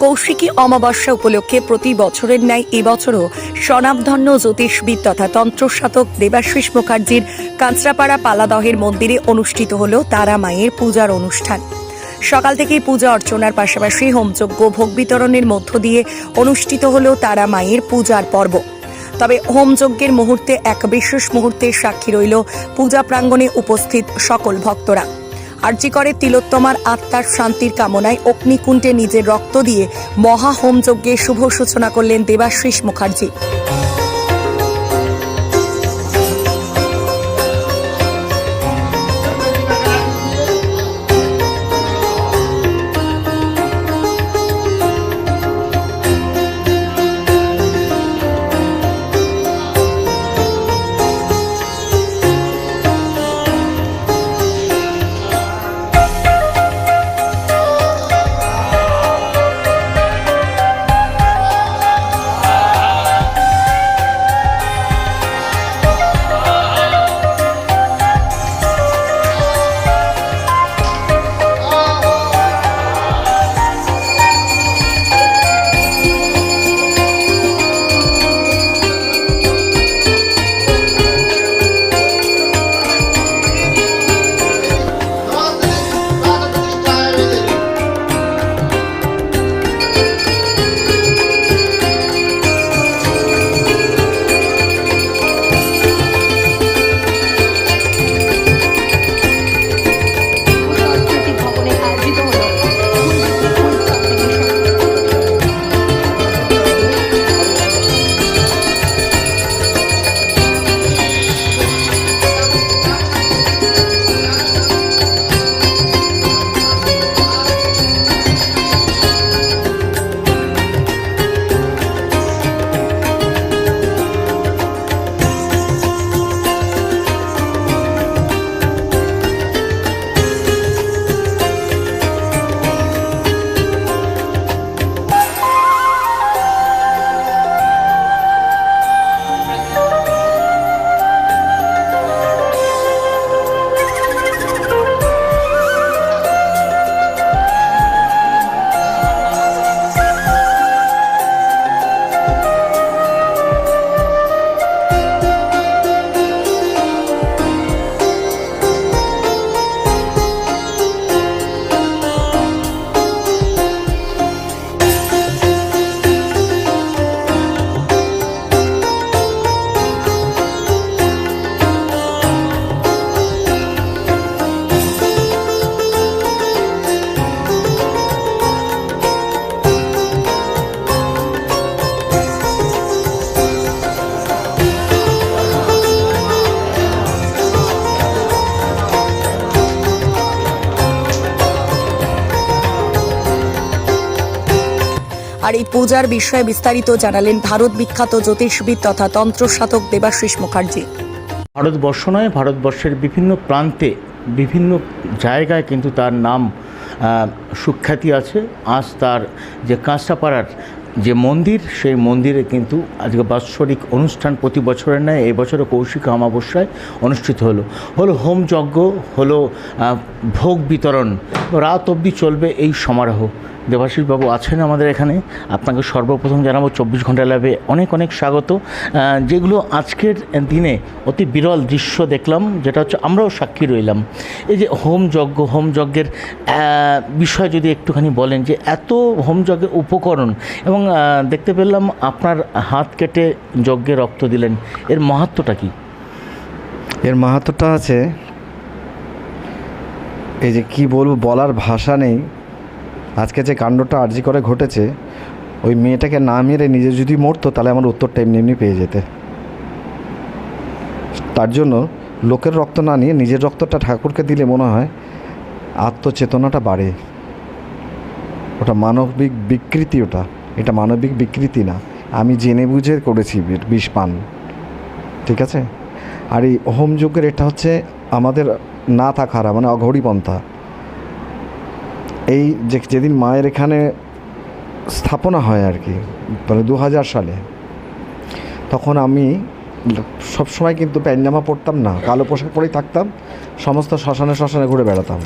কৌশিকী অমাবস্যা উপলক্ষে প্রতি বছরের ন্যায় এবছরও স্বনামধন্য জ্যোতিষবিদ তথা তন্ত্রসাধক দেবাশিস মুখার্জির কাঁচরাপাড়া পালাদহের মন্দিরে অনুষ্ঠিত হল তারা মায়ের পূজার অনুষ্ঠান। সকাল থেকেই পূজা অর্চনার পাশাপাশি হোমযজ্ঞ, ভোগ বিতরণের মধ্য দিয়ে অনুষ্ঠিত হল তারা মায়ের পূজার পর্ব। তবে হোমযজ্ঞের মুহূর্তে এক বিশেষ মুহূর্তের সাক্ষী রইল পূজা প্রাঙ্গণে উপস্থিত সকল ভক্তরা। আর্যিকরের তিলোত্তমার আত্মার শান্তির কামনায় অগ্নিকুণ্ডে নিজের রক্ত দিয়ে মহা হোমযজ্ঞে শুভ সূচনা করলেন দেবাশিস মুখার্জি। আর এই পূজার বিষয়ে বিস্তারিত জানালেন ভারত বিখ্যাত জ্যোতিষবিদ তথা তন্ত্রসাধক দেবাশিস মুখার্জি। ভারতবর্ষ নয়, ভারতবর্ষের বিভিন্ন প্রান্তে বিভিন্ন জায়গায় কিন্তু তার নাম সুখ্যাতি আছে। আজ তার যে কাঁচরাপাড়ার যে মন্দির, সেই মন্দিরে কিন্তু আজকে বাৎসরিক অনুষ্ঠান প্রতি বছরের ন্যায় এবছরও কৌশিক অমাবস্যায় অনুষ্ঠিত হলো। হলো হোম যজ্ঞ, হলো ভোগ বিতরণ। রাত অবধি চলবে এই সমারোহ। দেবাশিস বাবু আছেন আমাদের এখানে। আপনাকে সর্বপ্রথম জানাব, চব্বিশ ঘণ্টা ল্যাবে অনেক অনেক স্বাগত। যেগুলো আজকের দিনে অতি বিরল দৃশ্য দেখলাম, যেটা হচ্ছে আমরাও সাক্ষী রইলাম। এই যে হোম যজ্ঞ, হোম যজ্ঞের বিষয় যদি একটুখানি বলেন, যে এত হোম যজ্ঞের উপকরণ, এবং দেখতে পেলাম আপনার হাত কেটে যজ্ঞে রক্ত দিলেন, এর মাহাত্মটা কি? এর মাহাত্মটা আছে, এই যে কি বলব, বলার ভাষা নেই। আজকে যে কাণ্ডটা আর্জি করে ঘটেছে, ওই মেয়েটাকে না মেরে নিজে যদি মরতো, তাহলে আমার উত্তরটা এমনি এমনি পেয়ে যেতে। তার জন্য লোকের রক্ত না নিয়ে নিজের রক্তটা ঠাকুরকে দিলে মনে হয় আত্মচেতনাটা বাড়ে। ওটা মানবিক বিকৃতি ওটা। এটা মানবিক বিকৃতি না। আমি জেনে বুঝে করেছি বিষ পান। ঠিক আছে? আর এই হোম যজ্ঞের এটা হচ্ছে আমাদের না থাকারা মানে অঘড়ি পন্থা এই যে যেদিন মায়ের এখানে স্থাপনা হয় আর কি মানে দু হাজার সালে, তখন আমি সবসময় কিন্তু প্যান্জামা পরতাম না, কালো পোশাক পরেই থাকতাম, সমস্ত শ্মশানে শ্মশানে ঘুরে বেড়াতাম।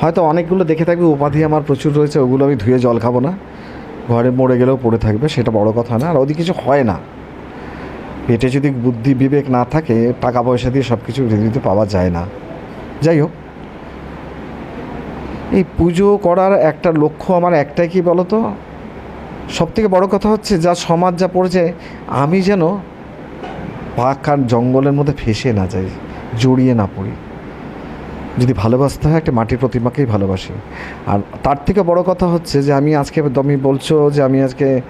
হয়তো অনেকগুলো দেখে থাকবে, উপাধি আমার প্রচুর রয়েছে, ওগুলো আমি ধুয়ে জল খাব না, ঘরে মরে গেলেও পড়ে থাকবে, সেটা বড় কথা না, আর ওদিকে কিছু হয় না। পেটে যদি বুদ্ধি বিবেক না থাকে, টাকা পয়সা দিয়ে সব কিছু পাওয়া যায় না। যাই হোক এই পুজো করার একটা লক্ষ্য আমার একটাই কি বলো তো? সব থেকে বড় কথা হচ্ছে যা সমাজ যা পড়েছে, আমি যেন পাক আর জঙ্গলের মধ্যে ফেসে না যাই, জড়িয়ে না পড়ি। যদি ভালোবাসতে হয় একটা মাটির প্রতিমাকেই ভালোবাসি। আর তার থেকে বড় কথা হচ্ছে যে আমি আজকে তুমি বলছো যে আমি আজকে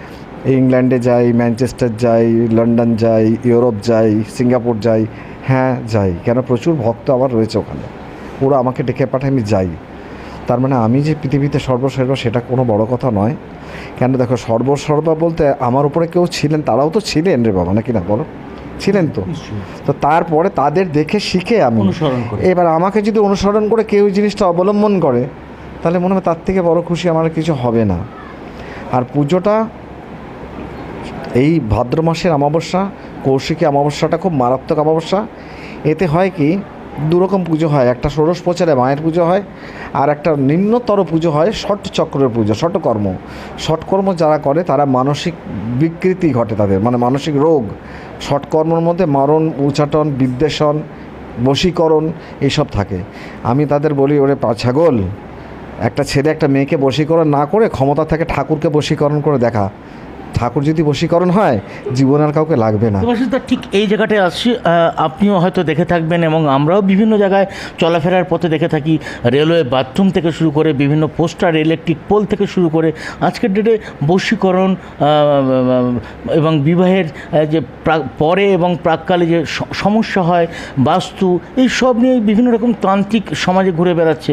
ইংল্যান্ডে যাই, ম্যানচেস্টার যাই, লন্ডন যাই, ইউরোপ যাই, সিঙ্গাপুর যাই হ্যাঁ যাই। কেন? প্রচুর ভক্ত আমার রয়েছে ওখানে। ওরা আমাকে ডেকে পাঠায়, আমি যাই। তার মানে আমি যে পৃথিবীতে সর্বসর্বা সেটা কোনো বড় কথা নয়। কেন দেখো সর্বসর্বা বলতে আমার উপরে কেউ ছিলেন তারাও তো ছিলেন রে বাবা নাকি না? বলো। ছিলেন তো। তো তারপরে তাদের দেখে শিখে আমি। অনুসরণ করে। এবার আমাকে যদি অনুসরণ করে কেউ জিনিসটা অবলম্বন করে তাহলে মনে হয় তার থেকে বড় খুশি আমার কিছু হবে না। আর পুজোটা এই ভাদ্র মাসের অমাবস্যা কৌশিকী অমাবস্যাটা খুব মারাত্মক অমাবস্যা। এতে হয় কি দুরকম পুজো হয়। একটা ষোড়শ প্রচারে মায়ের পুজো হয় আর একটা নিম্নতর পুজো হয় ষট চক্রের পুজো ষটকর্ম ষটকর্ম যারা করে তারা মানসিক বিকৃতি ঘটে তাদের মানে মানসিক রোগ। ষটকর্মর মধ্যে মারণ, উচাটন, বিদ্বেষণ, বশীকরণ এইসব থাকে। আমি তাদের বলি, ওরে ছাগল, একটা ছেলে একটা মেয়েকে বশীকরণ না করে ক্ষমতা থেকে ঠাকুরকে বশীকরণ করে দেখা। ঠাকুর যদি বশীকরণ হয়, জীবন আর কাউকে লাগবে না। ঠিক এই জায়গাটায় আসছি আপনিও হয়তো দেখে থাকবেন এবং আমরাও বিভিন্ন জায়গায় চলাফেরার পথে দেখে থাকি, রেলওয়ে বাথরুম থেকে শুরু করে বিভিন্ন পোস্টার, ইলেকট্রিক পোল থেকে শুরু করে আজকের ডেটে বশীকরণ এবং বিবাহের যে পরে এবং প্রাককালে যে সমস্যা হয়, বাস্তু, এই সব নিয়ে বিভিন্ন রকম তান্ত্রিক সমাজে ঘুরে বেড়াচ্ছে।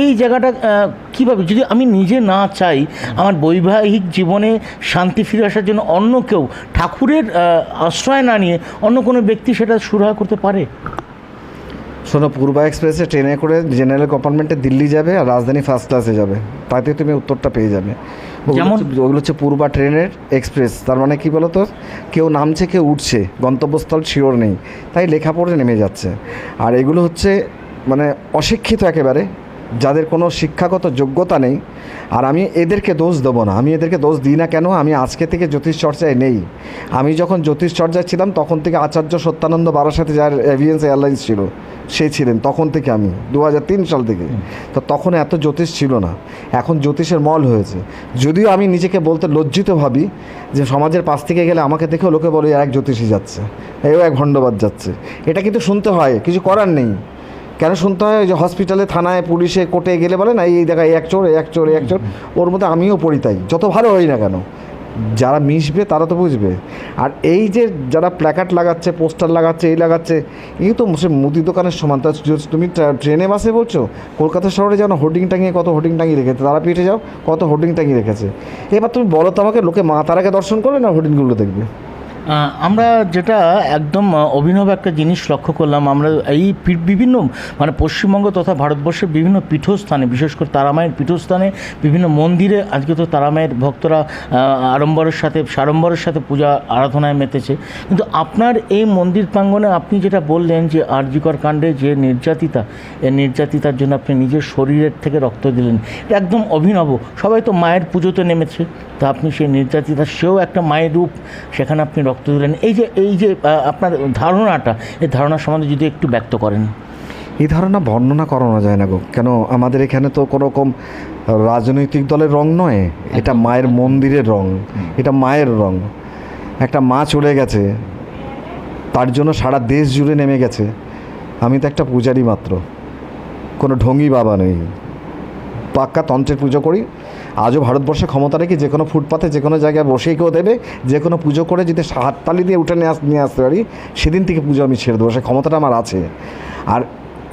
এই জায়গাটা কীভাবে? যদি আমি নিজে না চাই, আমার বৈবাহিক জীবনে শান্তি ফিরে আসার জন্য অন্য কেউ ঠাকুরের আশ্রয় না নিয়ে অন্য কোনো ব্যক্তি সেটা সুরাহা করতে পারে? শোনো পূর্বা এক্সপ্রেসে ট্রেনে করে জেনারেল কম্পার্টমেন্টে দিল্লি যাবে আর রাজধানী ফার্স্ট ক্লাসে যাবে। তাতে তুমি উত্তরটা পেয়ে যাবে। যেমন? ওগুলো হচ্ছে পূর্বা ট্রেনের এক্সপ্রেস। তার মানে কি বলতো? কেউ নামছে কেউ উঠছে। গন্তব্যস্থল শিওর নেই। তাই লেখা পড়ে নেমে যাচ্ছে। আর এগুলো হচ্ছে মানে অশিক্ষিত একেবারে। যাদের কোনো শিক্ষাগত যোগ্যতা নেই, আর আমি এদেরকে দোষ দেবো না। আমি এদেরকে দোষ দিই না কেন? আমি আজকে থেকে জ্যোতিষ চর্চায় নেই। আমি যখন জ্যোতিষ চর্চায় ছিলাম, তখন থেকে আচার্য সত্যানন্দ বারাসাতে যার এভিয়েন্স এয়ারলাইন্স ছিল সে ছিলেন তখন থেকে আমি দু হাজার তিন সাল থেকে। তো তখন এত জ্যোতিষ ছিল না। এখন জ্যোতিষের মল হয়েছে। যদিও আমি নিজেকে বলতে লজ্জিত ভাবি যে সমাজের পাশ থেকে গেলে আমাকে দেখেও লোকে বলে এক জ্যোতিষী যাচ্ছে। এও এক ভণ্ডবাদ যাচ্ছে। এটা কিন্তু শুনতে হয়, কিছু করার নেই। কেন শুনতে হয়? যে হসপিটালে থানায়, পুলিশে কোর্টে গেলে বলে না, এই দেখা, এক চোর এক চোর এক চোর। ওর মধ্যে আমিও পড়ি তাই। যত ভালো হই না কেন, যারা মিশবে তারা তো বুঝবে। আর এই যে যারা প্ল্যাকার্ড লাগাচ্ছে পোস্টার লাগাচ্ছে, এই লাগাচ্ছে, এই তো সে মুদি দোকানের সমান। তা তুমি ট্রেনে, বাসে বলছো, কলকাতা শহরে যেন হোর্ডিং টাঙিয়ে কত হোর্ডিং টাঙিয়ে রেখেছে। তারা পিঠে যাও, কত হোর্ডিং টাঙিয়ে রেখেছে। এবার তুমি বলো তো আমাকে, লোকে মা, তারাকে দর্শন করবে না হোর্ডিংগুলো দেখবে? আমরা যেটা একদম অভিনব একটা জিনিস লক্ষ্য করলাম, আমরা এই বিভিন্ন মানে পশ্চিমবঙ্গ তথা ভারতবর্ষের বিভিন্ন পীঠস্থানে, বিশেষ করে তারামায়ের পীঠস্থানে, বিভিন্ন মন্দিরে আজকে তো তারামায়ের ভক্তরা আড়ম্বরের সাথে, সাড়ম্বরের সাথে পূজা আরাধনায় মেতেছে। কিন্তু আপনার এই মন্দির প্রাঙ্গণে আপনি যেটা বললেন যে আরজিকর কাণ্ডে যে নির্যাতিতা, এই নির্যাতিতার জন্য আপনি নিজের শরীরের থেকে রক্ত দিলেন, এটা একদম অভিনব। সবাই তো মায়ের পুজোতে নেমেছে, তা আপনি সেই নির্যাতিতা, সেও একটা মায়ের রূপ, সেখানে আপনি রক্ত দিলেন। এই যে এই যে আপনার ধারণাটা এই ধারণা সম্বন্ধে যদি একটু ব্যক্ত করেন। এই ধারণা বর্ণনা করানো যায় না গো। কেন? আমাদের এখানে তো কোনো রকম রাজনৈতিক দলের রং নয়। এটা মায়ের মন্দিরের রং। এটা মায়ের রং। একটা মা চলে গেছে। তার জন্য সারা দেশ জুড়ে নেমে গেছে। আমি তো একটা পূজারি মাত্র। কোনো ঢঙ্গি বাবা নেই। পাক্কা তন্ত্রের পুজো করি। আজও ভারতবর্ষে ক্ষমতা রেখে যে কোনো ফুটপাথে যে কোনো জায়গায় বসেই কেউ দেবে, যে কোনো পুজো করে যদি হাততালি দিয়ে উঠে নিয়ে আস, নিয়ে আসতে পারি, সেদিন থেকে পুজো আমি ছেড়ে দেবো। সে ক্ষমতাটা আমার আছে। আর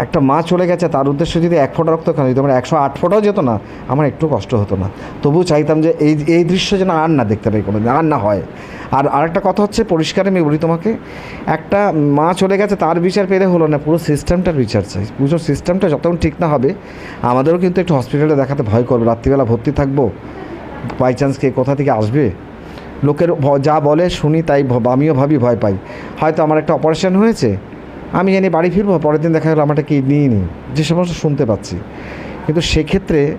একটা মা চলে গেছে, তার উদ্দেশ্যে যদি এক ফোঁটা রক্ত কেন যদি আমার একশো আট ফোঁটাও যেত না, আমার একটু কষ্ট হতো না। তবুও চাইতাম যে এই এই দৃশ্য যেন আর না দেখতে পাই কোনো আর না হয়। আর আরেকটা কথা হচ্ছে, পরিষ্কার আমি বলি তোমাকে, একটা মা চলে গেছে, তার বিচার পেলে হলো না, পুরো সিস্টেমটার বিচার চাই। পুজোর সিস্টেমটা যতক্ষণ ঠিক না হবে, আমাদেরও কিন্তু একটু হসপিটালে দেখাতে ভয় করবে। রাত্রিবেলা ভর্তি থাকব, বাই চান্স কে কোথা থেকে আসবে? লোকের যা বলে শুনি, তাই আমিও ভাবি, ভয় পাই। হয়তো আমার একটা অপারেশন হয়েছে আমি জানি বাড়ি ফিরবো, পরের দিন দেখা গেলো আমারটা নিয়ে নিই। যে সমস্ত শুনতে পাচ্ছি। কিন্তু সেক্ষেত্রে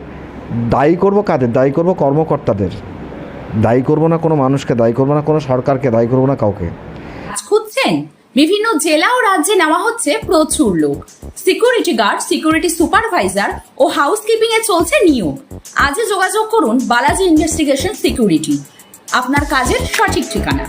দায়ী করব কাদের? দায়ী করব কর্মকর্তাদের। দায়ী করব না কোনো মানুষকে, দায়ী করব না কোনো সরকারকে, দায়ী করব না কাউকে। খুঁজছেন? বিভিন্ন জেলা ও রাজ্যে নেওয়া হচ্ছে প্রচুর লোক। সিকিউরিটি গার্ড, সিকিউরিটি সুপারভাইজার ও হাউসকিপিং এ চলছে নিয়োগ। আজই যোগাযোগ করুন বালাজি ইনভেস্টিগেশন সিকিউরিটি। আপনার কাজের সঠিক ঠিকানা।